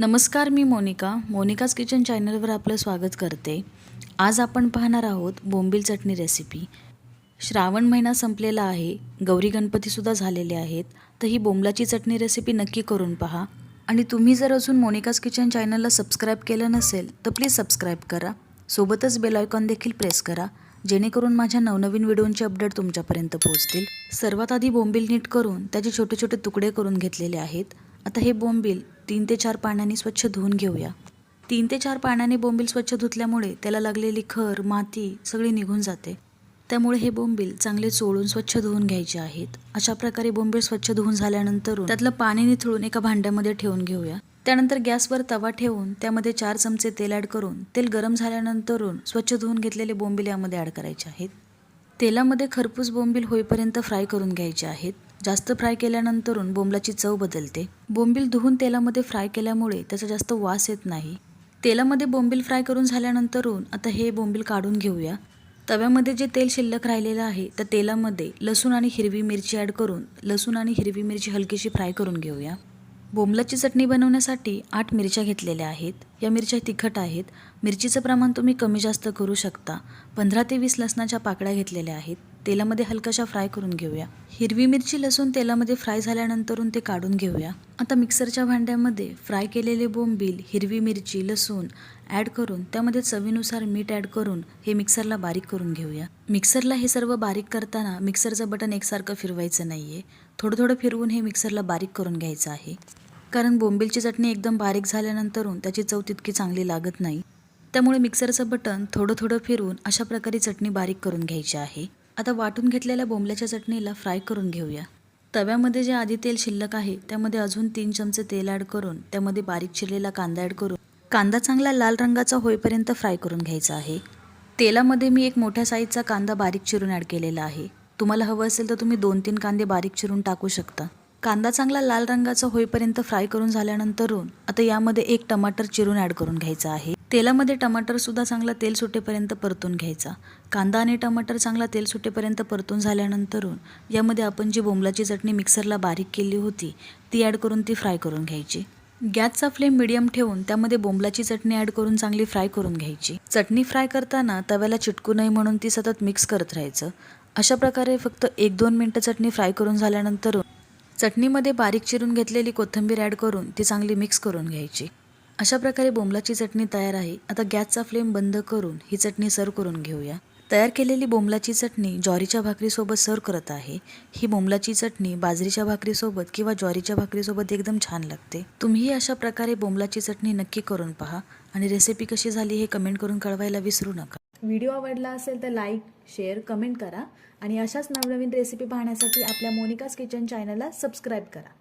नमस्कार मी Monika. Monika's kitchen चॅनलवर आपलं स्वागत करते. आज आपण पाहणार आहोत बोंबील चटणी रेसिपी. श्रावण महिना संपलेला आहे. गौरी गणपतीसुद्धा झालेले आहेत. तर ही बोंबलाची चटणी रेसिपी नक्की करून पहा. आणि तुम्ही जर अजून मोनिकाज किचन चॅनलला सबस्क्राईब केलं नसेल तर प्लीज सबस्क्राईब करा. सोबतच बेल आयकॉन देखील प्रेस करा. जेणेकरून माझ्या नवनवीन व्हिडिओंचे अपडेट तुमच्यापर्यंत पोहोचतील. सर्वात आधी बोंबील नीट करून त्याचे छोटे छोटे तुकडे करून घेतलेले आहेत. आता हे बोंबील तीन ते चार पाण्याने स्वच्छ धुवून घेऊया. तीन ते चार पाण्याने बोंबील स्वच्छ धुतल्यामुळे त्याला लागलेली खर माती सगळी निघून जाते. त्यामुळे हे बोंबील चांगले चोळून स्वच्छ धुवून घ्यायचे आहेत. अशा प्रकारे बोंबील स्वच्छ धुवून झाल्यानंतर त्यातलं पाणी निथळून एका भांड्यामध्ये ठेवून घेऊया. त्यानंतर गॅसवर तवा ठेवून त्यामध्ये चार चमचे तेल ॲड करून तेल गरम झाल्यानंतरून स्वच्छ धुवून घेतलेले बोंबील यामध्ये ॲड करायचे आहेत. तेलामध्ये खरपूस बोंबील होईपर्यंत फ्राय करून घ्यायचे आहेत. जास्त फ्राय केल्यानंतरून बोंबलाची चव बदलते. बोंबील धुवून तेलामध्ये फ्राय केल्यामुळे त्याचा जास्त वास येत नाही. तेलामध्ये बोंबील फ्राय करून झाल्यानंतरून आता हे बोंबील काढून घेऊया. तव्यामध्ये जे तेल शिल्लक राहिलेलं आहे त्या तेलामध्ये लसूण आणि हिरवी मिरची ॲड करून लसूण आणि हिरवी मिरची हलकीशी फ्राय करून घेऊया. बोंबलाची चटणी बनवण्यासाठी आठ मिरच्या घेतलेल्या आहेत. या मिरच्या तिखट आहेत. मिरचीचं प्रमाण तुम्ही कमी जास्त करू शकता. पंधरा ते वीस लसणाच्या पाकळ्या घेतलेल्या आहेत. तेलामध्ये हलकाशा फ्राय करून घेऊया. हिरवी मिरची लसूण तेलामध्ये फ्राय झाल्यानंतरून ते काढून घेऊया. आता मिक्सरच्या भांड्यामध्ये फ्राय केलेले बोंबील हिरवी मिरची लसूण ॲड करून त्यामध्ये चवीनुसार मीठ ॲड करून हे मिक्सरला बारीक करून घेऊया. मिक्सरला हे सर्व बारीक करताना मिक्सरचं बटन एकसारखं फिरवायचं नाही आहे थोडं थोडं फिरवून हे मिक्सरला बारीक करून घ्यायचं आहे. कारण बोंबीलची चटणी एकदम बारीक झाल्यानंतरून त्याची चव तितकी चांगली लागत नाही. त्यामुळे मिक्सरचं बटन थोडं थोडं फिरवून अशा प्रकारे चटणी बारीक करून घ्यायची आहे. आता वाटून घेतलेल्या बोंबल्याच्या चटणीला फ्राय करून घेऊया. तव्यामध्ये जे आधी तेल शिल्लक आहे त्यामध्ये अजून तीन चमचे तेल ॲड करून त्यामध्ये बारीक चिरलेला कांदा ॲड करून कांदा चांगला लाल रंगाचा होईपर्यंत फ्राय करून घ्यायचा आहे. तेलामध्ये मी एक मोठ्या साईजचा कांदा बारीक चिरून ॲड केलेला आहे. तुम्हाला हवं असेल तर तुम्ही दोन तीन कांदे बारीक चिरून टाकू शकता. कांदा चांगला लाल रंगाचा होईपर्यंत फ्राय करून झाल्यानंतरून आता यामध्ये एक टमाटर चिरून ॲड करून घ्यायचा आहे. तेलामध्ये टमाटर सुद्धा चांगला तेल सुटेपर्यंत परतून घ्यायचा. कांदा आणि टमाटर चांगला तेल सुटेपर्यंत परतून झाल्यानंतरून यामध्ये आपण जी बोंबलाची चटणी मिक्सरला बारीक केली होती ती ॲड करून ती फ्राय करून घ्यायची. गॅसचा फ्लेम मिडियम ठेवून त्यामध्ये बोंबलाची चटणी ॲड करून चांगली फ्राय करून घ्यायची. चटणी फ्राय करताना तव्याला चिटकू नये म्हणून ती सतत मिक्स करत राहायचं. अशा प्रकारे फक्त एक दोन मिनटं चटणी फ्राय करून झाल्यानंतर चटणीमध्ये बारीक चिरून घेतलेली कोथिंबीर ॲड करून ती चांगली मिक्स करून घ्यायची. अशा प्रकारे बोंबलाची चटणी तयार आहे. आता गॅसचा फ्लेम बंद करून ही चटणी सर्व करून घेऊया. तयार केलेली बोंबलाची चटणी ज्वारीच्या भाकरीसोबत सर्व करत आहे. ही बोंबलाची चटणी बाजरीच्या भाकरीसोबत किंवा ज्वारीच्या भाकरीसोबत एकदम छान लागते. तुम्हीही अशा प्रकारे बोंबलाची चटणी नक्की करून पहा. आणि रेसिपी कशी झाली हे कमेंट करून कळवायला विसरू नका. व्हिडिओ आवडला असेल तर लाईक शेअर कमेंट करा आणि अशाच नवनवीन रेसिपी पाहण्यासाठी आपल्या मोनिकाज किचन चॅनलला सबस्क्राईब करा.